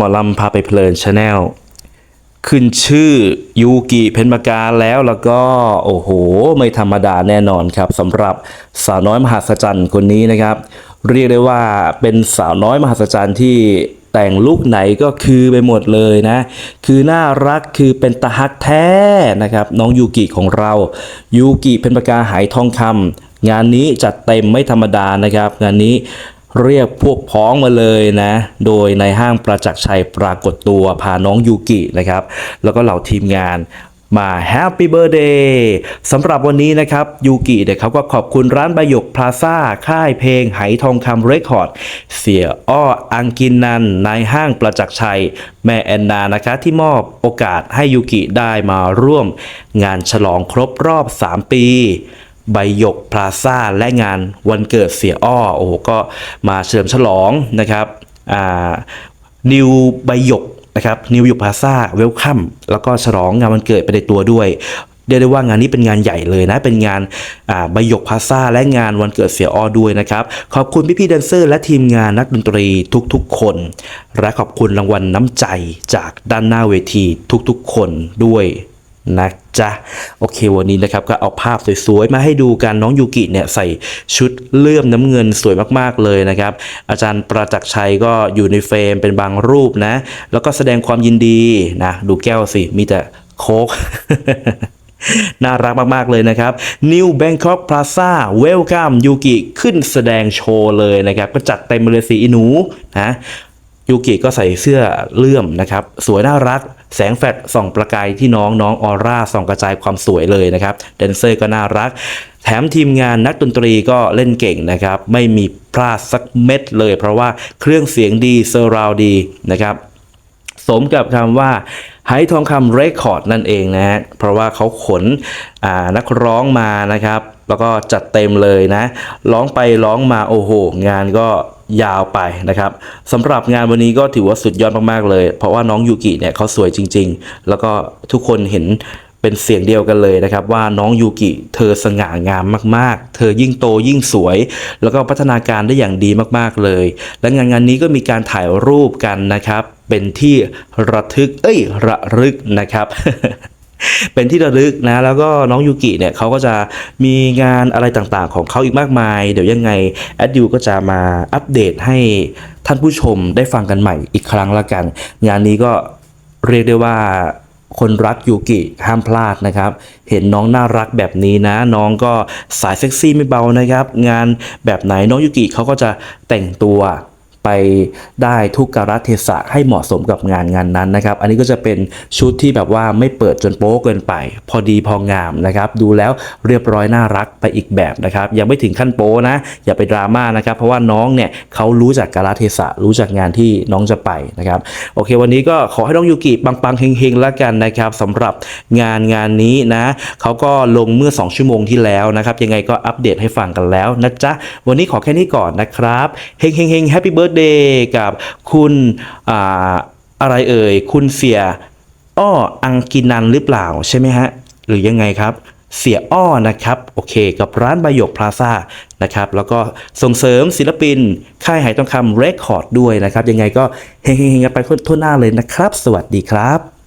หมอลำพาไปเพลินชาแนลขึ้นชื่อยูกิเพนปากาแล้วแล้วก็โอ้โห ไม่ธรรมดาแน่นอนครับสำหรับสาวน้อยมหัศจรรย์คนนี้นะครับ เรียกได้ว่าเป็นสาวน้อยมหัศจรรย์ที่แต่งลุกไหนก็คือไปหมดเลยนะ คือน่ารักคือเป็นตาฮักแท้นะครับ น้องยูกิของเรายูกิเพนปากาหายทองคำงานนี้จัดเต็มไม่ธรรมดานะครับ งานนี้ เรียกพวกพ้องมาเลยนะ โดยในห้างประจักษ์ชัยปรากฏตัวพาน้องยูกินะครับ แล้วก็เหล่าทีมงานมาแฮปปี้เบ t ร์ a เดย์สำหรับวันนี้นะครับยูกิเนี่ยเขาก็ขอบคุณร้านใบหยกพลาซ่า ค่ายเพลงไหทองคำเรคคอร์ด เสียอ้ออังกินนันในห้างประจักษ์ชัย แม่แอนนานะคะที่มอบโอกาสให้ยูกิได้มาร่วม งานฉลองครบรอบ 3 ปี ใบหยกพลาซ่าและงานวันเกิดเสียอ้อโอ้โหก็มาเฉลิมฉลองนะครับอ่านิวใบหยกนะครับนิวหยกพลาซ่าเวลคัมแล้วก็ฉลองงานวันเกิดไปในตัวด้วยเรียกได้ว่างานนี้เป็นงานใหญ่เลยนะ เป็นงานใบหยกพลาซ่าและงานวันเกิดเสียอ้อด้วยนะครับ ขอบคุณพี่ๆแดนเซอร์ และทีมงานนักดนตรีทุกๆคน และขอบคุณรางวัลน้ำใจจากด้านหน้าเวทีทุกๆคนด้วย นะจ๊ะโอเควันนี้นะครับก็เอาภาพสวยๆมาให้ดูกันน้องยูกิเนี่ยใส่ชุดเลื่อมน้ำเงินสวยมากๆเลยนะครับ อาจารย์ประจักษ์ชัยก็อยู่ในเฟรมเป็นบางรูปนะ แล้วก็แสดงความยินดีนะดูแก้วสิมีแต่โคกน่ารักมาก ๆ เลยนะครับ New Bangkok Plaza Welcome ยูกิขึ้นแสดงโชว์เลยนะครับ ก็จัดเต็มเลยสีอีหนูนะ ยูกิก็ใส่เสื้อเลื่อมนะครับ สวยน่ารัก แสงแฟลชส่องประกายที่น้องน้องออร่าส่องกระจายความสวยเลยนะครับแดนเซอร์ก็น่ารัก แถมทีมงานนักดนตรีก็เล่นเก่งนะครับ ไม่มีพลาดสักเม็ดเลย เพราะว่าเครื่องเสียงดีเซอร์ราวดีนะครับสมกับคำว่าไฮทองคำเรคคอร์ดนั่นเองนะฮะเพราะว่าเขาขนนักร้องมานะครับ แล้วก็จัดเต็มเลยนะ ร้องไปร้องมาโอ้โห งานก็ยาวไปนะครับสำหรับงานวันนี้ก็ถือว่าสุดยอดมากๆเลย เพราะว่าน้องยูกิเนี่ยเขาสวยจริง ๆ แล้วก็ทุกคนเห็นเป็นเสียงเดียวกันเลยนะครับ ว่าน้องยูกิเธอสง่างามมาก ๆ เธอยิ่งโตยิ่งสวย แล้วก็พัฒนาการได้อย่างดีมากๆเลย และงานงานนี้ก็มีการถ่ายรูปกันนะครับ เป็นที่ระทึกเอ้ยระลึกนะครับ เป็นที่ระลึกนะ แล้วก็น้องยูกิเนี่ยเขาก็จะมีงานอะไรต่างๆ ของเขาอีกมากมาย เดี๋ยวยังไงแอดดิวก็จะมาอัปเดตให้ท่านผู้ชมได้ฟังกันใหม่อีกครั้งละกัน งานนี้ก็เรียกได้ว่าคนรักยูกิห้ามพลาดนะครับ เห็นน้องน่ารักแบบนี้นะ น้องก็สายเซ็กซี่ไม่เบานะครับ งานแบบไหนน้องยูกิเขาก็จะแต่งตัว ไปได้ทุกกาลเทศะให้เหมาะสมกับงานงานนั้นนะครับ อันนี้ก็จะเป็นชุดที่แบบว่าไม่เปิดจนโป๊เกินไป พอดีพองามนะครับ ดูแล้วเรียบร้อยน่ารักไปอีกแบบนะครับ ยังไม่ถึงขั้นโป๊นะ อย่าไปดราม่านะครับ เพราะว่าน้องเนี่ยเขารู้จากกาลเทศะรู้จากงานที่น้องจะไปนะครับ โอเค วันนี้ก็ขอให้น้องยูกิปังๆเฮงๆแล้วกันนะครับสำหรับงานงานนี้นะเขาก็ลงเมื่อ 2 ชั่วโมงที่แล้วนะครับ ยังไงก็อัปเดตให้ฟังกันแล้วนะจ๊ะวันนี้ขอแค่นี้ก่อนนะครับเฮงเฮงเฮงแฮปปี้เบิร์ดเดย์กับคุณออะไรเอ่ย คุณเสียอ้ออังกินันหรือเปล่าใช่ไหมฮะ หรือยังไงครับเสียอ้อนะครับ โอเค กับร้านใบหยกพลาซ่านะครับ แล้วก็ส่งเสริมศิลปิน ค่ายหายต้องคำเรคคอร์ดด้วยนะครับ ยังไงก็เฮงๆกันไปทั่วหน้าเลยนะครับ สวัสดีครับ